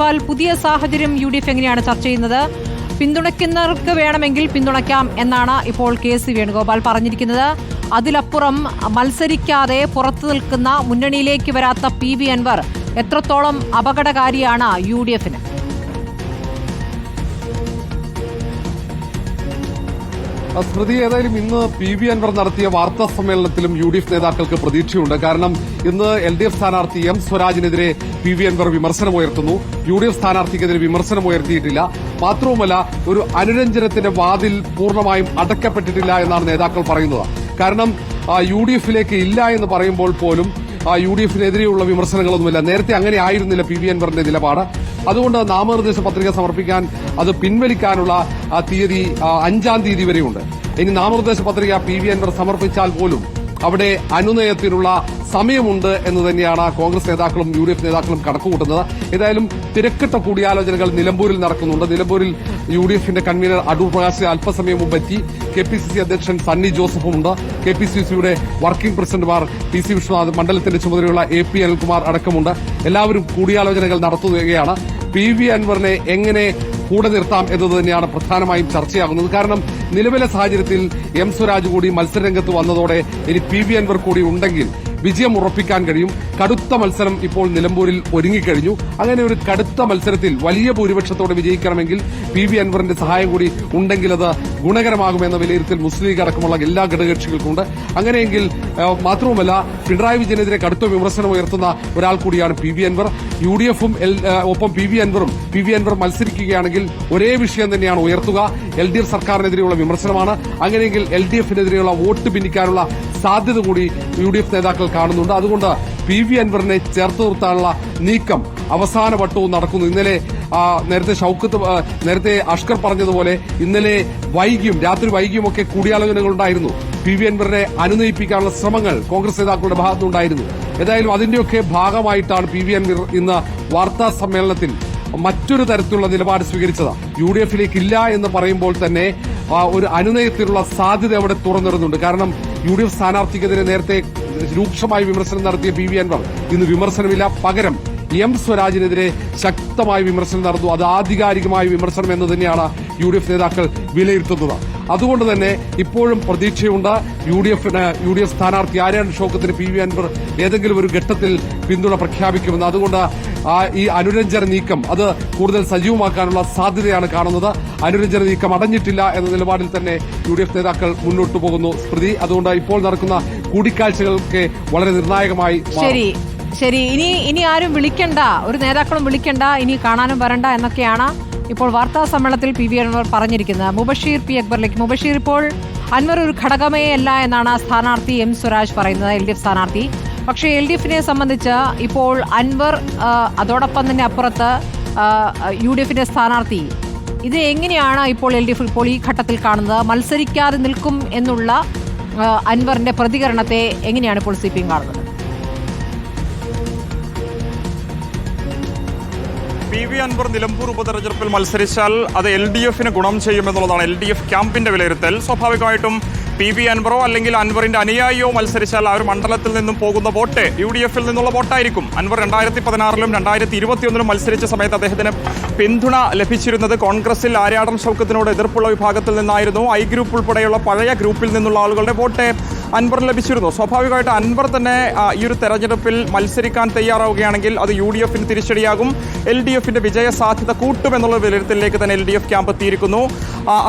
ധനപാൽ പുതിയ സാഹചര്യം U D F എങ്ങനെയാണ് ചർച്ച ചെയ്യുന്നത്? പിന്തുണയ്ക്കുന്നവർക്ക് വേണമെങ്കിൽ പിന്തുണയ്ക്കാം എന്നാണ് ഇപ്പോൾ കെ സി വേണുഗോപാൽ പറഞ്ഞിരിക്കുന്നത്. അതിലപ്പുറം മത്സരിക്കാതെ പുറത്തു നിൽക്കുന്ന മുന്നണിയിലേക്ക് വരാത്ത പി വി അൻവർ എത്രത്തോളം അപകടകാരിയാണ് യു ഡി എഫിന്? സ്മൃതി ഏതായാലും ഇന്ന് പി വി അൻവർ നടത്തിയ വാർത്താ സമ്മേളനത്തിലും യു ഡി എഫ് നേതാക്കൾക്ക് പ്രതീക്ഷയുണ്ട്. കാരണം ഇന്ന് എൽ ഡി എഫ് സ്ഥാനാർത്ഥി എം സ്വരാജിനെതിരെ പി വി അൻവർ വിമർശനമുയർത്തുന്നു യു ഡി എഫ് സ്ഥാനാർത്ഥിക്കെതിരെ വിമർശനമുയർത്തിയിട്ടില്ല മാത്രവുമല്ല ഒരു അനുരഞ്ജനത്തിന്റെ വാതിൽ പൂർണമായും അടയ്ക്കപ്പെട്ടിട്ടില്ല എന്നാണ് നേതാക്കൾ പറയുന്നത്. കാരണം യു ഡി എഫിലേക്ക് ഇല്ല എന്ന് പറയുമ്പോൾ പോലും യു ഡി എഫിനെതിരെയുള്ള വിമർശനങ്ങളൊന്നുമില്ല. നേരത്തെ അങ്ങനെ ആയിരുന്നില്ല പി വി അൻവറിന്റെ നിലപാട്. അതുകൊണ്ട് നാമനിർദ്ദേശ പത്രിക സമർപ്പിക്കാൻ അത് പിൻവലിക്കാനുള്ള തീയതി അഞ്ചാം തീയതി വരെയുണ്ട്. ഇനി നാമനിർദ്ദേശ പത്രിക പി വി അൻവർ സമർപ്പിച്ചാൽ പോലും അവിടെ അനുനയത്തിനുള്ള സമയമുണ്ട് എന്ന് തന്നെയാണ് കോൺഗ്രസ് നേതാക്കളും യു ഡി എഫ് നേതാക്കളും കണക്കുകൂട്ടുന്നത്. ഏതായാലും തിരക്കിട്ട കൂടിയാലോചനകൾ നിലമ്പൂരിൽ നടക്കുന്നുണ്ട്. നിലമ്പൂരിൽ യു ഡി എഫിന്റെ കൺവീനർ അടൂർ പ്രകാശ് അല്പസമയം മുമ്പ് എത്തി. കെ പി സി സി അധ്യക്ഷൻ സണ്ണി ജോസഫും ഉണ്ട്. കെ പി സി സിയുടെ വർക്കിംഗ് പ്രസിഡന്റുമാർ പി സി വിശ്വനാഥ് മണ്ഡലത്തിന്റെ ചുമതലയുള്ള എ പി അനിൽകുമാർ അടക്കമുണ്ട്. എല്ലാവരും കൂടിയാലോചനകൾ നടത്തുകയാണ്. പി വി അൻവറിനെ എങ്ങനെ കൂടെ നിർത്താം എന്നത് തന്നെയാണ് പ്രധാനമായും ചർച്ചയാകുന്നത്. കാരണം നിലവിലെ സാഹചര്യത്തിൽ എം സ്വരാജ് കൂടി മത്സരരംഗത്ത് വന്നതോടെ ഇനി പി വി അൻവർ കൂടി ഉണ്ടെങ്കിൽ വിജയം ഉറപ്പിക്കാൻ കഴിയും. കടുത്ത മത്സരം ഇപ്പോൾ നിലമ്പൂരിൽ ഒരുങ്ങിക്കഴിഞ്ഞു. അങ്ങനെ ഒരു കടുത്ത മത്സരത്തിൽ വലിയ ഭൂരിപക്ഷത്തോടെ വിജയിക്കണമെങ്കിൽ പി വി അൻവറിന്റെ സഹായം കൂടി ഉണ്ടെങ്കിൽ അത് ഗുണകരമാകുമെന്ന വിലയിരുത്തൽ മുസ്ലിം ലീഗ് അടക്കമുള്ള എല്ലാ ഘടകകക്ഷികൾക്കുണ്ട്. അങ്ങനെയെങ്കിൽ മാത്രവുമല്ല പിണറായി വിജയനെതിരെ കടുത്ത വിമർശനം ഉയർത്തുന്ന ഒരാൾ കൂടിയാണ് P V Anvar. U D എഫും ഒപ്പം പി വി അൻവറും പി വി അൻവർ മത്സരിക്കുകയാണെങ്കിൽ ഒരേ വിഷയം തന്നെയാണ് ഉയർത്തുക. എൽ ഡി എഫ് സർക്കാരിനെതിരെയുള്ള വിമർശനമാണ്. അങ്ങനെയെങ്കിൽ എൽ ഡി എഫിനെതിരെയുള്ള വോട്ട് ഭിന്നിക്കാനുള്ള സാധ്യത കൂടി യു ഡി എഫ് നേതാക്കൾ കാണുന്നുണ്ട്. അതുകൊണ്ട് പി വി അൻവറിനെ ചേർത്ത് നിർത്താനുള്ള നീക്കം അവസാന വട്ടവും നടക്കുന്നു. ഇന്നലെ നേരത്തെ ഷൌക്കത്ത് നേരത്തെ അഷ്കർ പറഞ്ഞതുപോലെ ഇന്നലെ വൈകിയും രാത്രി വൈകിയുമൊക്കെ കൂടിയാലോചനകൾ ഉണ്ടായിരുന്നു പി വി അൻവറിനെ അനുനയിപ്പിക്കാനുള്ള ശ്രമങ്ങൾ കോൺഗ്രസ് നേതാക്കളുടെ ഭാഗത്തുണ്ടായിരുന്നു ഏതായാലും അതിന്റെയൊക്കെ ഭാഗമായിട്ടാണ് പി വി അൻവർ ഇന്ന് വാർത്താ സമ്മേളനത്തിൽ മറ്റൊരു തരത്തിലുള്ള നിലപാട് സ്വീകരിച്ചത്. യു ഡി എഫിലേക്ക് ഇല്ല എന്ന് പറയുമ്പോൾ തന്നെ ഒരു അനുനയത്തിലുള്ള സാധ്യത അവിടെ തുറന്നിരുന്നുണ്ട് കാരണം യു ഡി എഫ് സ്ഥാനാർത്ഥിക്കെതിരെ നേരത്തെ രൂക്ഷമായ വിമർശനം നടത്തിയ പി വി അൻവർ. ഇന്ന് വിമർശനമില്ല പകരം എം സ്വരാജിനെതിരെ ശക്തമായ വിമർശനം നടന്നു. അത് ആധികാരികമായ വിമർശനം എന്ന് തന്നെയാണ് യു ഡി എഫ് നേതാക്കൾ വിലയിരുത്തുന്നത്. അതുകൊണ്ട് തന്നെ ഇപ്പോഴും പ്രതീക്ഷയുണ്ട്. യു ഡി എഫിന് യു ഡി എഫ് സ്ഥാനാർത്ഥി ആര്യാൻ ഷോക്കത്തിന് പി വി അൻവർ ഏതെങ്കിലും ഒരു ഘട്ടത്തിൽ പിന്തുണ പ്രഖ്യാപിക്കുമെന്ന്. അതുകൊണ്ട് ഈ അനുരഞ്ജന നീക്കം അത് കൂടുതൽ സജീവമാക്കാനുള്ള സാധ്യതയാണ് കാണുന്നത്. അനുരഞ്ജന നീക്കം അടഞ്ഞിട്ടില്ല എന്ന നിലപാടിൽ തന്നെ യു നേതാക്കൾ മുന്നോട്ടു പോകുന്നു. സ്മൃതി അതുകൊണ്ട് ഇപ്പോൾ നടക്കുന്ന കൂടിക്കാഴ്ചകൾക്ക് വളരെ നിർണായകമായി ശരി ശരി. ഇനി ഇനി ആരും വിളിക്കണ്ട. ഒരു നേതാക്കളും വിളിക്കണ്ട. ഇനി കാണാനും വരണ്ട എന്നൊക്കെയാണ് ഇപ്പോൾ വാർത്താ സമ്മേളനത്തിൽ പി വി അൻവർ പറഞ്ഞിരിക്കുന്നത്. മുബഷീർ പി അക്ബറിലേക്ക്. മുബഷീർ ഇപ്പോൾ അൻവർ ഒരു ഘടകമേ അല്ല എന്നാണ് സ്ഥാനാർത്ഥി എം സ്വരാജ് പറയുന്നത് എൽ ഡി എഫ് സ്ഥാനാർത്ഥി. പക്ഷേ എൽ ഡി എഫിനെ സംബന്ധിച്ച് ഇപ്പോൾ അൻവർ അതോടൊപ്പം തന്നെ അപ്പുറത്ത് യു ഡി എഫിന്റെ സ്ഥാനാർത്ഥി. ഇത് എങ്ങനെയാണ് ഇപ്പോൾ എൽ ഡി എഫ് ഇപ്പോൾ ഈ ഘട്ടത്തിൽ കാണുന്നത്? മത്സരിക്കാതെ നിൽക്കും എന്നുള്ള അൻവറിന്റെ പ്രതികരണത്തെ എങ്ങനെയാണ് ഇപ്പോൾ സി പി എം കാണുന്നത്? പി വി അൻവർ നിലമ്പൂർ ഉപതെരഞ്ഞെടുപ്പിൽ മത്സരിച്ചാൽ അത് എൽ ഡി എഫിന് ഗുണം ചെയ്യുമെന്നുള്ളതാണ് എൽ ഡി എഫ് ക്യാമ്പിന്റെ വിലയിരുത്തൽ. സ്വാഭാവികമായിട്ടും പി വി അൻവറോ അല്ലെങ്കിൽ അൻവറിന്റെ അനുയായിയോ മത്സരിച്ചാൽ ആ ഒരു മണ്ഡലത്തിൽ നിന്നും പോകുന്ന വോട്ട് യു ഡി എഫിൽ നിന്നുള്ള വോട്ടായിരിക്കും. അൻവർ രണ്ടായിരത്തി പതിനാറിലും രണ്ടായിരത്തി ഇരുപത്തിയൊന്നിലും മത്സരിച്ച സമയത്ത് അദ്ദേഹത്തിന് പിന്തുണ ലഭിച്ചിരുന്നത് കോൺഗ്രസിൽ ആര്യാടൻ ഷൗക്കത്തിനോട് എതിർപ്പുള്ള വിഭാഗത്തിൽ നിന്നായിരുന്നു. ഐ ഗ്രൂപ്പ് ഉൾപ്പെടെയുള്ള പഴയ ഗ്രൂപ്പിൽ നിന്നുള്ള ആളുകളുടെ വോട്ട്. അൻവറിന് ലഭിച്ചിരുന്നു. സ്വാഭാവികമായിട്ട് അൻവർ തന്നെ ഈ ഒരു തെരഞ്ഞെടുപ്പിൽ മത്സരിക്കാൻ തയ്യാറാവുകയാണെങ്കിൽ അത് യു ഡി എഫിന് തിരിച്ചടിയാകും. എൽ ഡി എഫിന്റെ വിജയ സാധ്യത കൂട്ടും എന്നുള്ള വിലയിരുത്തലിലേക്ക് തന്നെ എൽ ഡി എഫ് ക്യാമ്പ് എത്തിയിരിക്കുന്നു.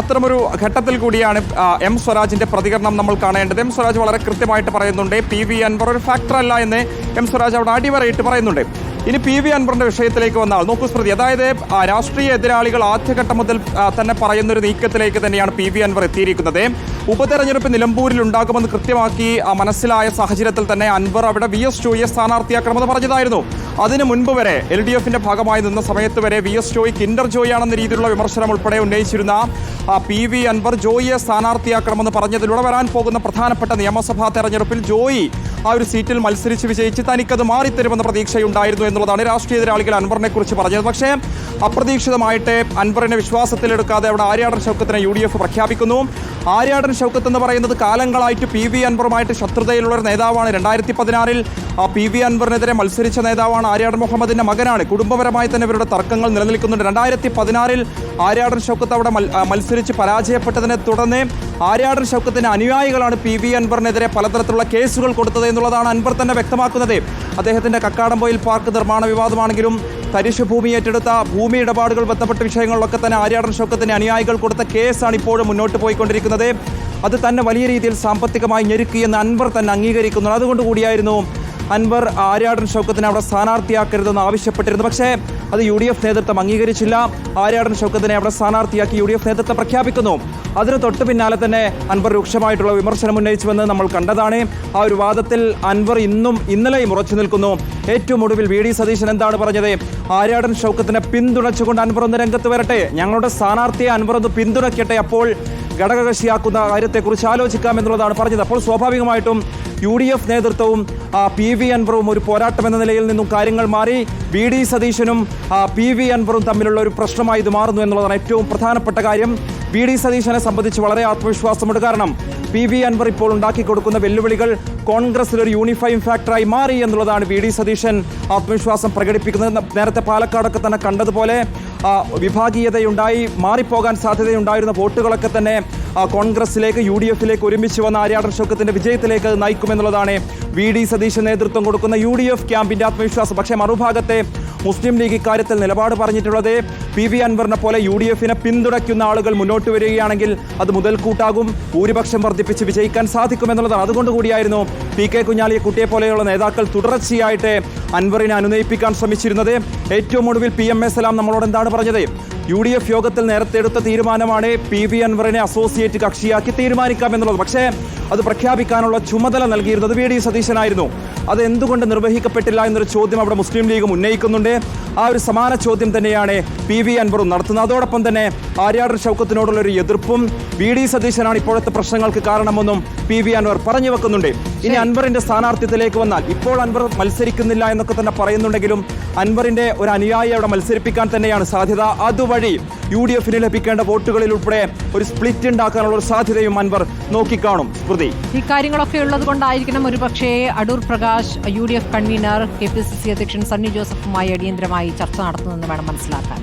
അത്തരമൊരു ഘട്ടത്തിൽ കൂടിയാണ് എം സ്വരാജിന്റെ പ്രതികരണം നമ്മൾ കാണേണ്ടത്. എം സ്വരാജ് വളരെ കൃത്യമായിട്ട് പറയുന്നുണ്ട് പി വി അൻവർ ഒരു ഫാക്ടറല്ല എന്ന് എം സ്വരാജ് അവിടെ അടിവരയിട്ട് പറയുന്നുണ്ട്. ഇനി പി വി അൻവറിന്റെ വിഷയത്തിലേക്ക് വന്നാൽ നോക്കൂ സ്മൃതി അതായത് രാഷ്ട്രീയ എതിരാളികൾ ആദ്യഘട്ടം മുതൽ തന്നെ പറയുന്ന ഒരു നീക്കത്തിലേക്ക് തന്നെയാണ് പി വി അൻവർ എത്തിയിരിക്കുന്നത്. ഉപതെരഞ്ഞെടുപ്പ് നിലമ്പൂരിൽ ഉണ്ടാകുമെന്ന് കൃത്യമാക്കി മനസ്സിലായ സാഹചര്യത്തിൽ തന്നെ അൻവർ അവിടെ വി എസ് ജോയിയെ സ്ഥാനാർത്ഥിയാക്കണമെന്ന് പറഞ്ഞതായിരുന്നു. അതിനു മുൻപ് വരെ എൽ ഡി എഫിന്റെ ഭാഗമായി നിന്ന സമയത്ത് വരെ V S Joy Kinder Joy ആണെന്ന രീതിയിലുള്ള വിമർശനം ഉൾപ്പെടെ ഉന്നയിച്ചിരുന്ന പി വി അൻവർ ജോയിയെ സ്ഥാനാർത്ഥിയാക്കണമെന്ന് പറഞ്ഞതിലൂടെ വരാൻ പോകുന്ന പ്രധാനപ്പെട്ട നിയമസഭാ തെരഞ്ഞെടുപ്പിൽ ജോയി ആ ഒരു സീറ്റിൽ മത്സരിച്ച് വിജയിച്ച് തനിക്കത് മാറിത്തരുമെന്ന പ്രതീക്ഷയുണ്ടായിരുന്നു എന്നുള്ളതാണ് രാഷ്ട്രീയ എതിരാളികൾ അൻവറിനെ കുറിച്ച് പറഞ്ഞത്. പക്ഷേ അപ്രതീക്ഷിതമായിട്ട് അൻവറിനെ വിശ്വാസത്തിലെടുക്കാതെ അവിടെ ആര്യാടൻ ചൗക്കത്തിനെ യു ഡി എഫ് പ്രഖ്യാപിക്കുന്നു. ആര്യാടൻ ഷൗക്കത്ത് എന്ന് പറയുന്നത് കാലങ്ങളായിട്ട് പി വി അൻവറുമായിട്ട് ശത്രുതയിലുള്ള ഒരു നേതാവാണ്. രണ്ടായിരത്തി പതിനാറിൽ പി വി അൻവറിനെതിരെ മത്സരിച്ച നേതാവാണ് ആര്യാടൻ മുഹമ്മദിന്റെ മകനാണ്. കുടുംബപരമായി തന്നെ ഇവരുടെ തർക്കങ്ങൾ നിലനിൽക്കുന്നുണ്ട്. രണ്ടായിരത്തി പതിനാറിൽ ആര്യാടൻ ഷൗക്കത്ത് അവിടെ മത്സരിച്ച് പരാജയപ്പെട്ടതിനെ തുടർന്ന് ആര്യാടൻ ഷൗക്കത്തിന്റെ അനുയായികളാണ് പി വി അൻവറിനെതിരെ പലതരത്തിലുള്ള കേസുകൾ കൊടുത്തത് എന്നുള്ളതാണ് അൻവർ തന്നെ വ്യക്തമാക്കുന്നത്. അദ്ദേഹത്തിന്റെ കക്കാടംപോയിൽ പാർക്ക് നിർമ്മാണ വിവാദമാണെങ്കിലും തരിശ് ഭൂമി ഏറ്റെടുത്ത ഭൂമി ഇടപാടുകൾ ബന്ധപ്പെട്ട വിഷയങ്ങളിലൊക്കെ തന്നെ ആര്യാടൻ ഷൗക്കത്തിന്റെ അനുയായികൾ കൊടുത്ത കേസാണ് ഇപ്പോഴും മുന്നോട്ട് പോയിക്കൊണ്ടിരിക്കുന്നത്. അത് തന്നെ വലിയ രീതിയിൽ സാമ്പത്തികമായി ഞെരുക്കിയെന്ന് അൻവർ തന്നെ അംഗീകരിക്കുന്നു. അതുകൊണ്ട് കൂടിയായിരുന്നു അൻവർ ആര്യാടൻ ഷൗക്കത്തിനെ അവിടെ സ്ഥാനാർത്ഥിയാക്കരുതെന്ന് ആവശ്യപ്പെട്ടിരുന്നു. പക്ഷേ അത് യു ഡി എഫ് നേതൃത്വം അംഗീകരിച്ചില്ല. ആര്യാടൻ ഷൗക്കത്തിനെ അവിടെ സ്ഥാനാർത്ഥിയാക്കി യു ഡി എഫ് നേതൃത്വം പ്രഖ്യാപിക്കുന്നു. അതിന് തൊട്ട് പിന്നാലെ തന്നെ അൻവർ രൂക്ഷമായിട്ടുള്ള വിമർശനം ഉന്നയിച്ചുവെന്ന് നമ്മൾ കണ്ടതാണ്. ആ ഒരു വാദത്തിൽ അൻവർ ഇന്നും ഇന്നലെയും ഉറച്ചു നിൽക്കുന്നു. ഏറ്റവും ഒടുവിൽ വി ഡി സതീശൻ എന്താണ് പറഞ്ഞത്? ആര്യാടൻ ഷൗക്കത്തിനെ പിന്തുണച്ചുകൊണ്ട് അൻവർ ഒന്ന് രംഗത്ത് വരട്ടെ. ഞങ്ങളുടെ സ്ഥാനാർത്ഥിയെ അൻവർ ഒന്ന് പിന്തുണയ്ക്കട്ടെ. അപ്പോൾ ഘടകകക്ഷിയാക്കുന്ന കാര്യത്തെക്കുറിച്ച് ആലോചിക്കാം എന്നുള്ളതാണ് പറഞ്ഞത്. അപ്പോൾ സ്വാഭാവികമായിട്ടും യു ഡി എഫ് നേതൃത്വവും പി വി അൻവറും ഒരു പോരാട്ടം എന്ന നിലയിൽ നിന്നും കാര്യങ്ങൾ മാറി. ബി ഡി സതീശനും പി വി അൻവറും തമ്മിലുള്ള ഒരു പ്രശ്നമായി ഇത് മാറുന്നു എന്നുള്ളതാണ് ഏറ്റവും പ്രധാനപ്പെട്ട കാര്യം. ബി ഡി സതീശനെ സംബന്ധിച്ച് വളരെ ആത്മവിശ്വാസമുണ്ട്. കാരണം പി വി അൻവർ ഇപ്പോൾ ഉണ്ടാക്കി കൊടുക്കുന്ന വെല്ലുവിളികൾ കോൺഗ്രസിൽ ഒരു യൂണിഫൈങ് ഫാക്ടറായി മാറി എന്നുള്ളതാണ് വി ഡി സതീശൻ ആത്മവിശ്വാസം പ്രകടിപ്പിക്കുന്നത്. നേരത്തെ പാലക്കാടൊക്കെ തന്നെ കണ്ടതുപോലെ വിഭാഗീയതയുണ്ടായി മാറിപ്പോകാൻ സാധ്യതയുണ്ടായിരുന്ന വോട്ടുകളൊക്കെ തന്നെ കോൺഗ്രസിലേക്ക് യു ഡി എഫിലേക്ക് ഒരുമിച്ച് വന്ന ആര്യാടൻ ഷൗക്കത്തിന്റെ വിജയത്തിലേക്ക് അത് നയിക്കുമെന്നുള്ളതാണ് വി ഡി സതീശൻ നേതൃത്വം കൊടുക്കുന്ന യു ഡി എഫ് ക്യാമ്പിന്റെ ആത്മവിശ്വാസം. പക്ഷേ മറുഭാഗത്തെ മുസ്ലിം ലീഗ് ഇക്കാര്യത്തിൽ നിലപാട് പറഞ്ഞിട്ടുള്ളത് പി വി അൻവറിനെ പോലെ യു ഡി എഫിനെ പിന്തുണയ്ക്കുന്ന ആളുകൾ മുന്നോട്ട് വരികയാണെങ്കിൽ അത് മുതൽക്കൂട്ടാകും ഭൂരിപക്ഷം വർദ്ധിപ്പിച്ച് വിജയിക്കാൻ സാധിക്കുമെന്നുള്ളതാണ്. അതുകൊണ്ട് കൂടിയായിരുന്നു പി കെ കുഞ്ഞാലിയെ കുട്ടിയെ പോലെയുള്ള നേതാക്കൾ തുടർച്ചയായിട്ട് അൻവറിനെ അനുനയിപ്പിക്കാൻ ശ്രമിച്ചിരുന്നത്. ഏറ്റവും ഒടുവിൽ പി എം എ സലാം നമ്മളോട് എന്താണ് പറഞ്ഞത്? യു ഡി എഫ് യോഗത്തിൽ നേരത്തെ എടുത്ത തീരുമാനമാണ് പി വി അൻവറിനെ അസോസിയേറ്റ് കക്ഷിയാക്കി തീരുമാനിക്കാം എന്നുള്ളത്. പക്ഷേ അത് പ്രഖ്യാപിക്കാനുള്ള ചുമതല നൽകിയിരുന്നത് വി ഡി സതീശനായിരുന്നു. അത് എന്തുകൊണ്ട് നിർവഹിക്കപ്പെട്ടില്ല എന്നൊരു ചോദ്യം അവിടെ മുസ്ലിം ലീഗും ഉന്നയിക്കുന്നുണ്ട്. ആ ഒരു സമാന ചോദ്യം തന്നെയാണ് പി വി അൻവറും നടത്തുന്നത്. അതോടൊപ്പം തന്നെ ആര്യാടൻ ചൗക്കത്തിനോടുള്ള ഒരു എതിർപ്പും വി ഡി സതീശനാണ് ഇപ്പോഴത്തെ പ്രശ്നങ്ങൾക്ക് കാരണമെന്നും പി വി അൻവർ പറഞ്ഞു വെക്കുന്നുണ്ട്. ഇനി അൻവറിന്റെ സ്ഥാനാർത്ഥിത്വത്തിലേക്ക് വന്നാൽ ഇപ്പോൾ അൻവർ മത്സരിക്കുന്നില്ല എന്നൊക്കെ തന്നെ പറയുന്നുണ്ടെങ്കിലും അൻവറിന്റെ ഒരു അനുയായി അവിടെ മത്സരിപ്പിക്കാൻ തന്നെയാണ് സാധ്യത. അതുവഴി യു ഡി എഫിന് ലഭിക്കേണ്ട വോട്ടുകളിൽ ഉൾപ്പെടെ ഒരു സ്പ്ലിറ്റ് ഉണ്ടാക്കാനുള്ള ഒരു സാധ്യതയും അൻവർ നോക്കിക്കാണും. സ്മൃതി ഈ കാര്യങ്ങളൊക്കെ ഉള്ളത് കൊണ്ടായിരിക്കണം ഒരുപക്ഷേ Adoor Prakash U D F convener K P C C അധ്യക്ഷൻ സണ്ണി ജോസഫുമായി അടിയന്തരമായി ചർച്ച നടത്തുന്നതെന്ന് വേണം മനസ്സിലാക്കാൻ.